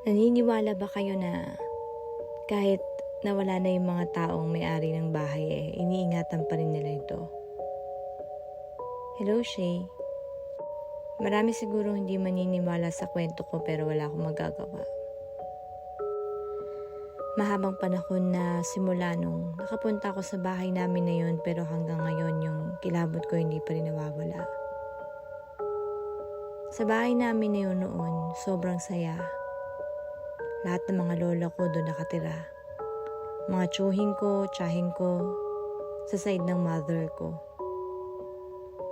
Naniniwala ba kayo na kahit nawala na yung mga taong may-ari ng bahay eh, iniingatan pa rin nila ito? Hello, Shay. Marami siguro hindi maniniwala sa kwento ko pero wala akong magagawa. Mahabang panahon na simula nung nakapunta ako sa bahay namin na yun pero hanggang ngayon yung kilabot ko hindi pa rin nawawala. Sa bahay namin na yun noon, sobrang saya. Lahat ng mga lola ko doon nakatira. Mga tsuhin ko, tsahin ko, sa side ng mother ko.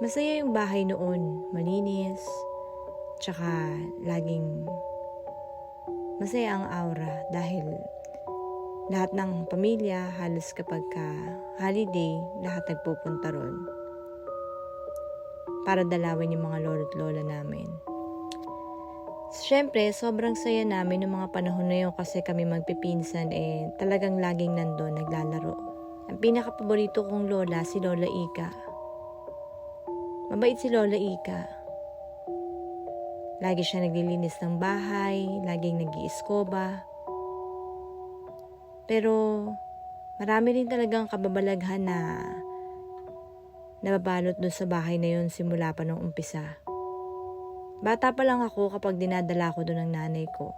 Masaya yung bahay noon, malinis, tsaka laging masaya ang aura dahil lahat ng pamilya halos kapag ka holiday, lahat nagpupunta ron para dalawin yung mga lolo't lola namin. Siyempre, sobrang saya namin ng mga panahon na yun kasi kami magpipinsan eh talagang laging nandun naglalaro. Ang pinaka-paborito kong lola si Lola Ika. Mabait si Lola Ika. Lagi siya naglilinis ng bahay, laging nag-iiskoba. Pero marami rin talagang kababalaghan na nababalot doon sa bahay na yun simula pa nung umpisa. Bata pa lang ako kapag dinadala ko doon ng nanay ko.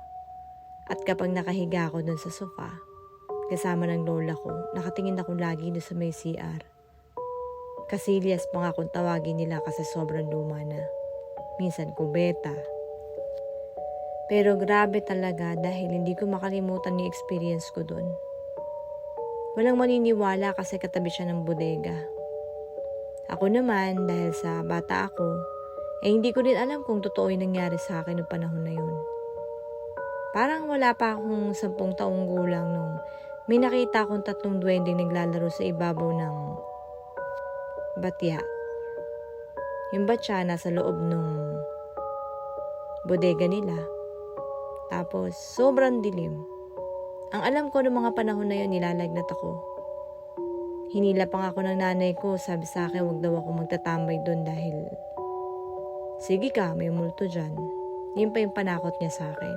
At kapag nakahiga ako doon sa sofa, kasama ng lola ko, nakatingin ako lagi doon sa may CR. Kasilyas pa nga kung tawagin nila kasi sobrang luma na. Minsan kubeta. Pero grabe talaga dahil hindi ko makalimutan yung experience ko doon. Walang maniniwala kasi katabi siya ng bodega. Ako naman, dahil sa bata ako, eh hindi ko rin alam kung totoo yung nangyari sa akin noong panahon na yun. Parang wala pa akong sampung taong gulang nung may nakita akong tatlong duwendeng naglalaro sa ibabaw ng batya. Yung batya nasa loob nung bodega nila. Tapos, sobrang dilim. Ang alam ko noong mga panahon na yun, nilalagnat ako. Hinila pa nga ako ng nanay ko, sabi sa akin, wag daw ako magtatambay doon dahil Sige ka, may multo dyan. Yun pa yung panakot niya sa akin.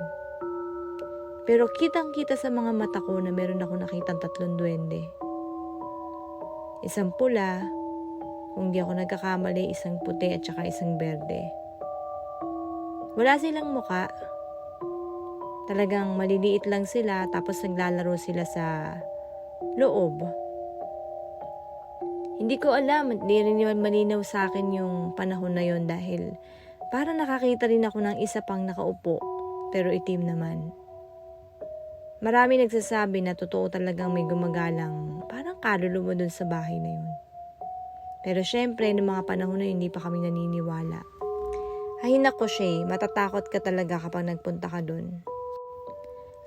Pero kitang kita sa mga mata ko na meron ako nakitang tatlong duwende. Isang pula, kung di ako nagkakamali, isang puti at saka isang berde. Wala silang muka. Talagang maliliit lang sila tapos naglalaro sila sa loob. Hindi ko alam, hindi rin malinaw sa akin yung panahon na yon dahil para nakakita rin ako ng isa pang nakaupo pero itim naman. Marami nagsasabi na totoo talagang may gumagalang parang kaluluwa dun sa bahay na yun. Pero syempre, noong mga panahon na yun, hindi pa kami naniniwala. Ay nako Shay, matatakot ka talaga kapag nagpunta ka dun.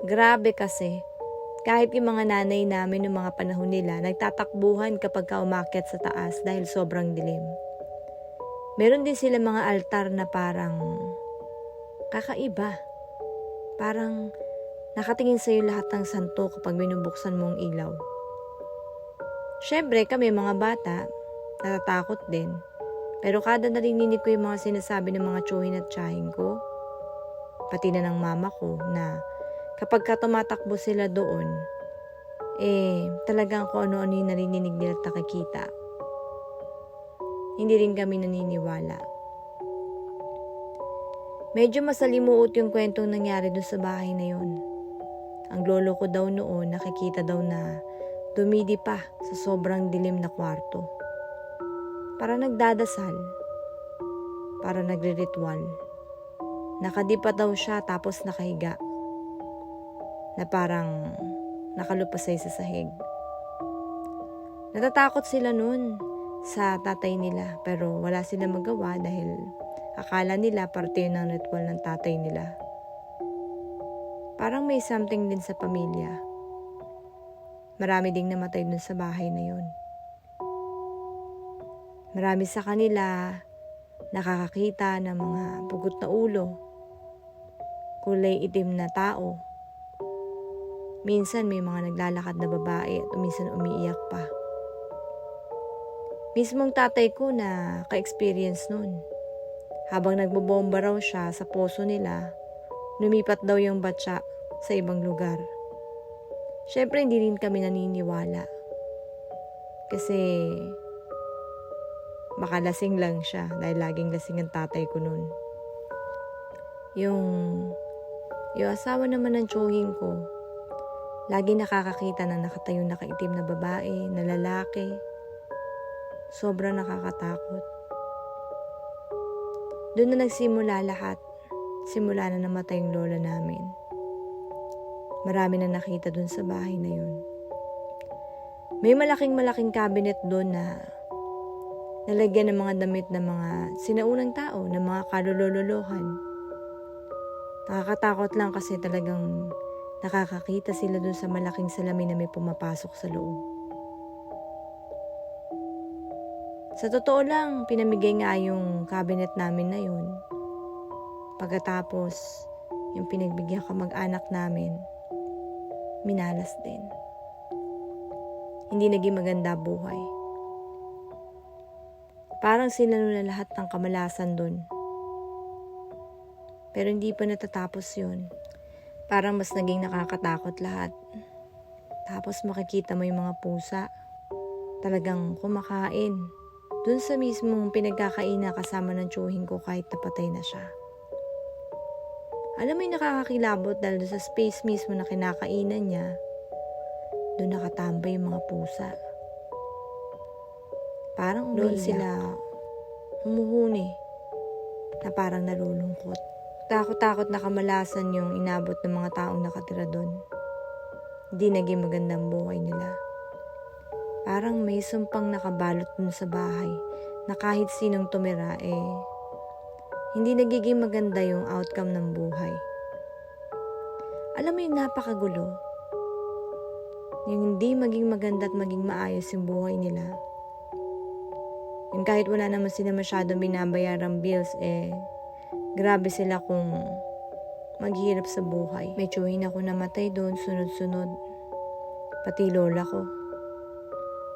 Grabe kasi, kahit yung mga nanay namin noong mga panahon nila, nagtatakbuhan kapag ka umakyat sa taas dahil sobrang dilim. Meron din sila mga altar na parang kakaiba. Parang nakatingin sa'yo lahat ng santo kapag binubuksan mo ang ilaw. Siyempre, kami mga bata, natatakot din. Pero kada narinig ko yung mga sinasabi ng mga tsuhin at tsahin ko, pati na ng mama ko na kapag ka tumatakbo sila doon, eh talagang kung ano-ano yung narinig nila at nakikita. Hindi rin kami naniniwala. Medyo masalimuot yung kwentong nangyari doon sa bahay na yun. Ang lolo ko daw noon nakikita daw na dumidi pa sa sobrang dilim na kwarto. Para nagdadasal. Para nagre-ritual. Nakadipa daw siya tapos nakahiga na parang nakalupasay sa sahig. Natatakot sila noon sa tatay nila pero wala sila magawa dahil akala nila parte ng ritual ng tatay nila. Parang may something din sa pamilya. Marami ding namatay dun sa bahay na yun. Marami sa kanila nakakakita ng mga pugot na ulo, kulay itim na tao, Minsan may mga naglalakad na babae at minsan umiiyak pa. Mismong tatay ko na ka-experience nun. Habang nagbobomba raw siya sa poso nila, lumipat daw yung batya sa ibang lugar. Siyempre, hindi rin kami naniniwala. Kasi, baka lasing lang siya dahil laging lasing ang tatay ko nun. Yung, yung asawa naman ng tsuhing ko, lagi nakakakita ng nakatayong nakaitim na babae, na lalaki. Sobrang nakakatakot. Doon na nagsimula lahat. Simula na namatay yung lola namin. Marami na nakita doon sa bahay na yun. May malaking malaking cabinet doon na nalagyan ng mga damit ng mga sinaunang tao, ng mga kalulololohan. Nakakatakot lang kasi talagang nakakakita sila doon sa malaking salamin na may pumapasok sa loob. Sa totoo lang, pinamigay nga yung cabinet namin na yun. Pagkatapos, yung pinagbigyan ka mag-anak namin, minalas din. Hindi naging maganda buhay. Parang sinalo na lahat ng kamalasan dun. Pero hindi pa natatapos yun. Parang mas naging nakakatakot lahat. Tapos makikita mo yung mga pusa. Talagang kumakain. Dun sa mismong pinagkakaina kasama ng tsuhin ko kahit napatay na siya. Alam mo yung nakakakilabot dahil doon sa space mismo na kinakainan niya, doon nakatambay yung mga pusa. Parang doon Umiiyak. sila humuhuni na parang nalulungkot. Takot-takot na kamalasan yung inabot ng mga taong nakatira doon. Hindi naging magandang buhay nila. Parang may sumpang nakabalot dun sa bahay na kahit sinong tumira eh hindi nagiging maganda yung outcome ng buhay. Alam mo yung napakagulo. Yung hindi maging maganda at maging maayos yung buhay nila. Yung kahit wala naman sila masyadong binabayarang bills, eh, grabe sila kung maghihirap sa buhay. May tsuhin ako namatay doon, sunod-sunod. Pati lola ko.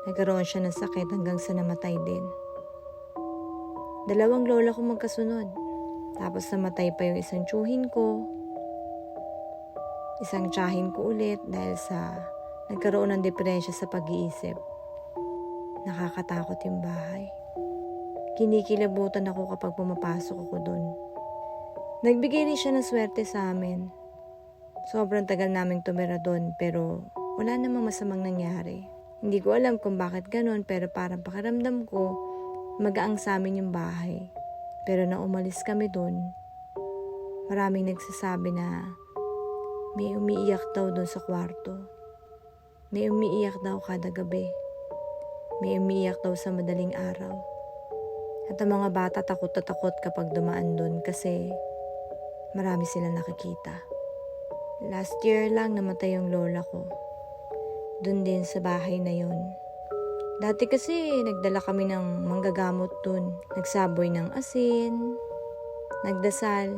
Nagkaroon siya ng sakit hanggang sa namatay din. Dalawang lola ko magkasunod. Tapos namatay pa yung isang tsuhin ko. Isang tsahin ko ulit dahil sa nagkaroon ng depresya sa pag-iisip. Nakakatakot yung bahay. Kinikilabutan ako kapag pumapasok ako doon. Nagbigay rin siya ng swerte sa amin. Sobrang tagal naming tumira doon pero wala namang masamang nangyari. Hindi ko alam kung bakit ganun pero parang pakiramdam ko magaang sa amin yung bahay. Pero na umalis kami doon, maraming nagsasabi na may umiiyak daw doon sa kwarto. May umiiyak daw kada gabi. May umiiyak daw sa madaling araw. At ang mga bata takot na takot kapag dumaan doon kasi marami sila nakikita. Last year lang namatay yung lola ko. Doon din sa bahay na yun. Dati kasi nagdala kami ng manggagamot dun. Nagsaboy ng asin, nagdasal,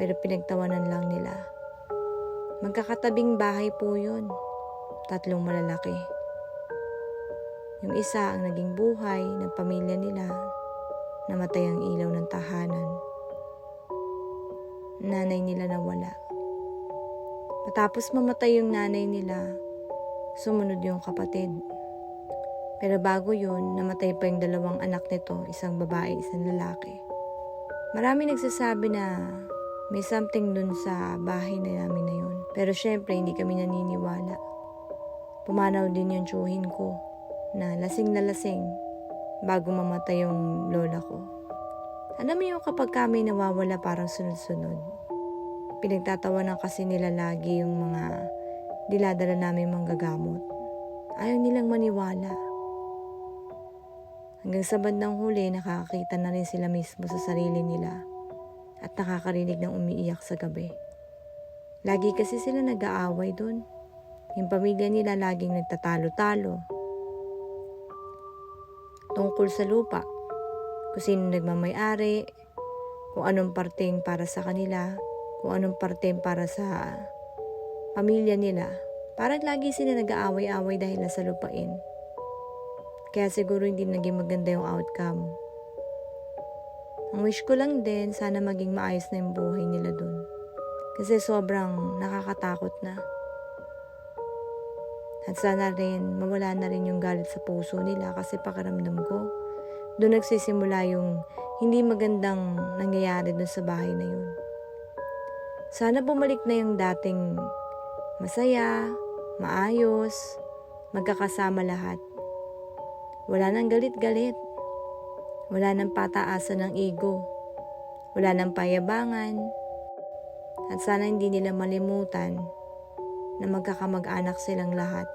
pero pinagtawanan lang nila. Magkakatabing bahay po yun. Tatlong malalaki. Yung isa ang naging buhay ng pamilya nila. Namatay ang ilaw ng tahanan. Nanay nila nawala. Matapos mamatay yung nanay nila, sumunod yung kapatid. Pero bago yun, namatay pa yung dalawang anak nito, isang babae, isang lalaki. Marami nagsasabi na may something dun sa bahay na namin na yun. Pero syempre, hindi kami naniniwala. Pumanaw din yung tsuhin ko na lasing na lasing bago mamatay yung lola ko. Alam mo yung kapag kami nawawala parang sunod-sunod. Pinagtatawanan kasi nila lagi yung mga diladala namin manggagamot. Ayaw nilang maniwala. Hanggang sa bandang huli, nakakakita na rin sila mismo sa sarili nila at nakakarinig ng umiiyak sa gabi. Lagi kasi sila nag-aaway doon. Yung pamilya nila laging nagtatalo-talo. Tungkol sa lupa, kung sino nagmamayari, kung anong parteng para sa kanila, kung anong parteng para sa pamilya nila. Parang lagi sila nag-aaway-away dahil nasa lupain. Kaya siguro hindi naging maganda yung outcome. Ang wish ko lang din, sana maging maayos na yung buhay nila dun. Kasi sobrang nakakatakot na. At sana rin mawala na rin yung galit sa puso nila kasi pakiramdam ko, doon nagsisimula yung hindi magandang nangyayari doon sa bahay na yun. Sana bumalik na yung dating masaya, maayos, magkakasama lahat. Wala nang galit-galit. Wala nang pataasan ng ego. Wala nang payabangan. At sana hindi nila malimutan na magkakamag-anak silang lahat.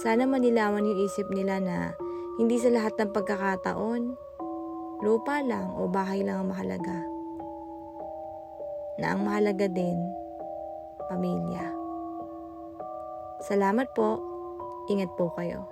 Sana manilawan yung isip nila na hindi sa lahat ng pagkakataon, lupa lang o bahay lang ang mahalaga. Na ang mahalaga din, pamilya. Salamat po. Ingat po kayo.